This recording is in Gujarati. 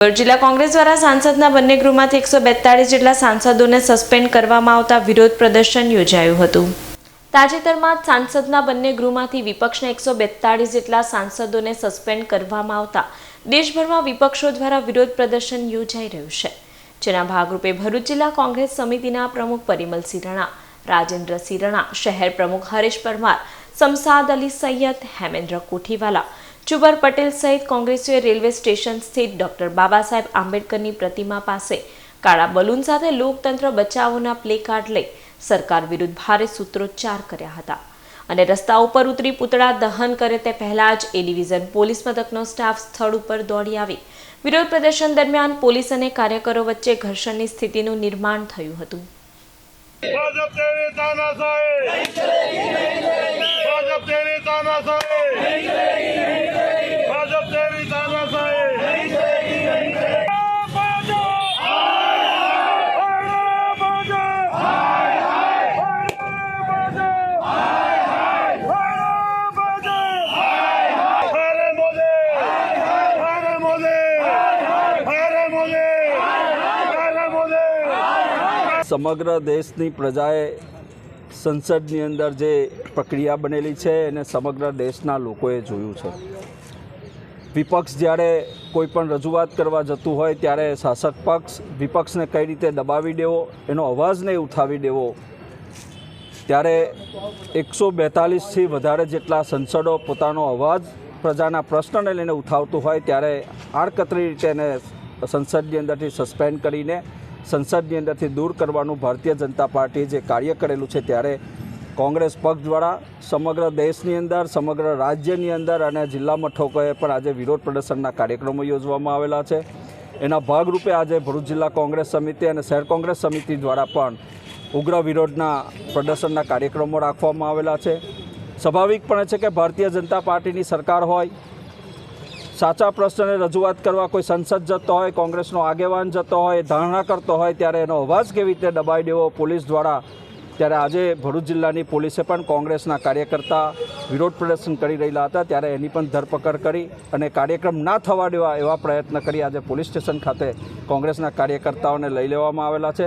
જિલ્લા કોંગ્રેસ દ્વારા સાંસદના બંને ગૃહમાંથી એકસો બેતાળીસ જેટલા સાંસદોને સસ્પેન્ડ કરવામાં આવતા વિરોધ પ્રદર્શન યોજાયું હતું. તાજેતરમાં જ સાંસદના બંને ગૃહમાંથી વિપક્ષના એકસો બેતાળીસ જેટલા સાંસદોને સસ્પેન્ડ કરવામાં આવતા દેશભરમાં વિપક્ષો દ્વારા વિરોધ પ્રદર્શન યોજાઈ રહ્યું છે. જેના ભાગરૂપે ભરૂચ જિલ્લા કોંગ્રેસ સમિતિના પ્રમુખ પરિમલસિંહ રણા રાજેન્દ્રસિંહ રણા, શહેર પ્રમુખ હરેશ પરમાર સમસાદ અલી સૈયદ, હેમેન્દ્ર કોઠીવાલા જુબર પટેલ સહિત કોંગ્રેસીઓએ રેલવે સ્ટેશન સ્થિત ડોક્ટર બાબા સાહેબ આંબેડકરની પ્રતિમા પાસે કાળા બલૂન સાથે લોકતંત્ર બચાવોના પ્લે કાર્ડ લઈ સરકાર વિરુદ્ધ ભારે સૂત્રોચ્ચાર કર્યા હતા. અને રસ્તા ઉપર ઉતરી પૂતળા દહન કરે તે પહેલા જ એ ડિવિઝન પોલીસ મથકનો સ્ટાફ સ્થળ ઉપર દોડી આવી. વિરોધ પ્રદર્શન દરમિયાન પોલીસ અને કાર્યકરો વચ્ચે ઘર્ષણની સ્થિતિનું નિર્માણ થયું હતું. સમગ્ર દેશની પ્રજાએ સંસદની અંદર જે પ્રક્રિયા બનેલી છે એને સમગ્ર દેશના લોકોએ જોયું છે. વિપક્ષ જ્યારે કોઈ પણ રજૂઆત કરવા જતું હોય ત્યારે શાસક પક્ષ વિપક્ષને કઈ રીતે દબાવી દેવો, એનો અવાજ નહીં ઉઠાવી દેવો, ત્યારે એકસો બેતાલીસથી વધારે જેટલા સંસદો પોતાનો અવાજ પ્રજાના પ્રશ્નને લઈને ઉઠાવતું હોય ત્યારે આડકતરી રીતે એને સંસદની અંદરથી સસ્પેન્ડ કરીને સંસદની અંદરથી દૂર કરવાનું ભારતીય જનતા પાર્ટીએ જે કાર્ય કરેલું છે ત્યારે કોંગ્રેસ પક્ષ દ્વારા સમગ્ર દેશની અંદર, સમગ્ર રાજ્યની અંદર અને જિલ્લા મથકોએ પણ આજે વિરોધ પ્રદર્શનના કાર્યક્રમો યોજવામાં આવેલા છે. એના ભાગરૂપે આજે ભરૂચ જિલ્લા કોંગ્રેસ સમિતિ અને શહેર કોંગ્રેસ સમિતિ દ્વારા પણ ઉગ્ર વિરોધના પ્રદર્શનના કાર્યક્રમો રાખવામાં આવેલા છે. સ્વાભાવિકપણે છે કે ભારતીય જનતા પાર્ટીની સરકાર હોય સાચા પ્રશ્નને રજૂઆત કરવા કોઈ સંસદ જતો હોય, કોંગ્રેસનો આગેવાન જતો હોય ધારણા કરતો હોય, ત્યારે એનો અવાજ કેવી રીતે દબાઈ દેવો પોલીસ દ્વારા? ત્યારે આજે ભરૂચ જિલ્લાની પોલીસે પણ કોંગ્રેસના કાર્યકર્તા વિરોધ પ્રદર્શન કરી રહેલા હતા, ત્યારે એની પણ ધરપકડ કરી અને કાર્યક્રમ ના થવા દેવા એવા પ્રયત્ન કરી આજે પોલીસ સ્ટેશન ખાતે કોંગ્રેસના કાર્યકર્તાઓને લઈ લેવામાં આવેલા છે.